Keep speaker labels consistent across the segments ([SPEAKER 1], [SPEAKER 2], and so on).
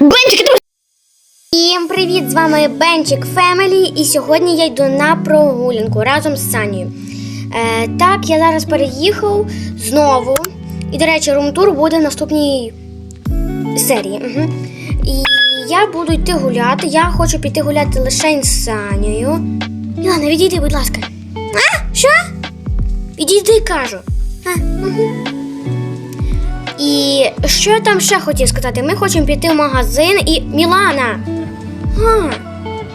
[SPEAKER 1] Бенчик, ти Всім привіт! З вами Бенчик Фемелі, і сьогодні я йду на прогулянку разом з Санєю. Е, так, я зараз переїхав знову. І, до речі, румтур буде в наступній серії. Угу. І я буду йти гуляти. Я хочу піти гуляти лише з Санєю. Мілана, відійди, будь ласка. А? Що? Відійди, кажу. І що я там ще хотів сказати? Ми хочемо піти в магазин і. Мілана! А,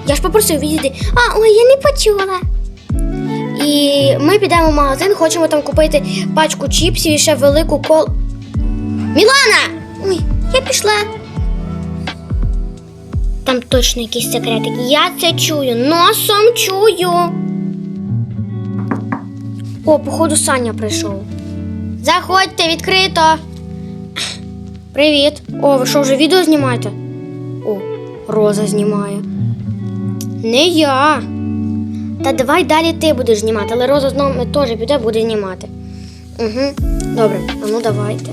[SPEAKER 1] я ж попросив відійти. А, ой, я не почула. І ми підемо в магазин, хочемо там купити пачку чіпсів і ще велику кол. Мілана! Ой, я пішла. Там точно якийсь секретик. Я це чую, носом чую. О, походу, Саня прийшов. Заходьте, відкрито. Привіт. О, ви що вже відео знімаєте? О, Роза знімає. Не я. Та давай далі ти будеш знімати, але Роза знову теж піде буде знімати. Угу. Добре, а ну давайте.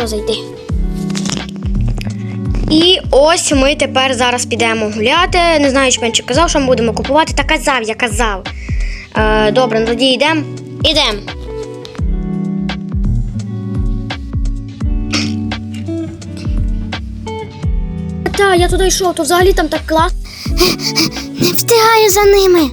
[SPEAKER 1] Роза, йди. І ось ми тепер зараз підемо гуляти. Не знаю, чи Пенчик казав, що ми будемо купувати. Та казав, я казав. Е, добре, ну тоді йдемо. Ідемо. Та, я туди йшов, то взагалі там так класно. Не встигаю за ними.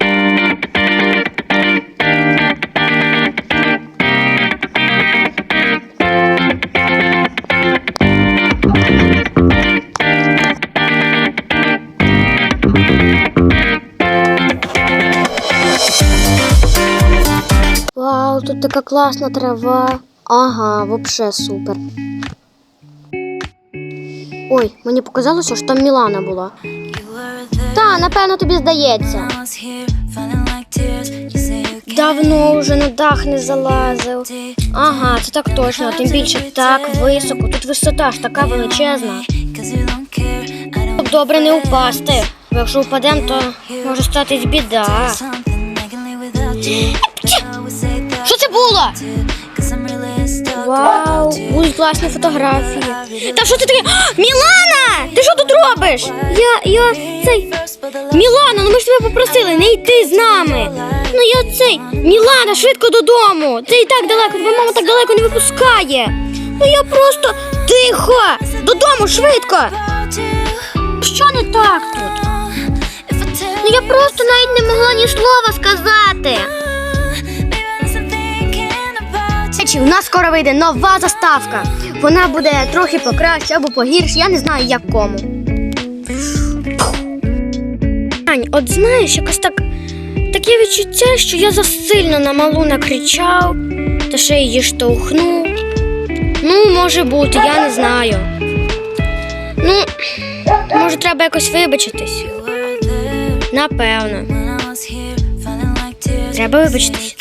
[SPEAKER 1] Тут така класна трава. Ага, вообще супер. Ой, мені показалося, що там Мілана була. Та, напевно, тобі здається. Давно вже на дах не залазив. Ага, це так точно, тим більше так високо. Тут висота ж така величезна. Щоб добре не впасти. Бо якщо впадемо, то може статись біда. Було? Вау, будуть класні фотографії. Та що ти таке? Мілана! Ти що тут робиш? Я, я цей. Мілана, ну ми ж тебе попросили, не йти з нами. Ну я цей. Мілана, швидко додому. Ти і так далеко, тебе мама так далеко не випускає. Ну я просто тихо! Додому швидко! Що не так тут? Ну я просто навіть не могла ні слова сказати. Речі, у нас скоро вийде нова заставка. Вона буде трохи покраще або погірше, я не знаю як кому. Ань, от знаєш, якось так таке відчуття, що я засильно на малу накричав та ще її штовхнув. Ну, може бути, я не знаю. Ну, може, треба якось вибачитись. Напевно. Треба вибачитись.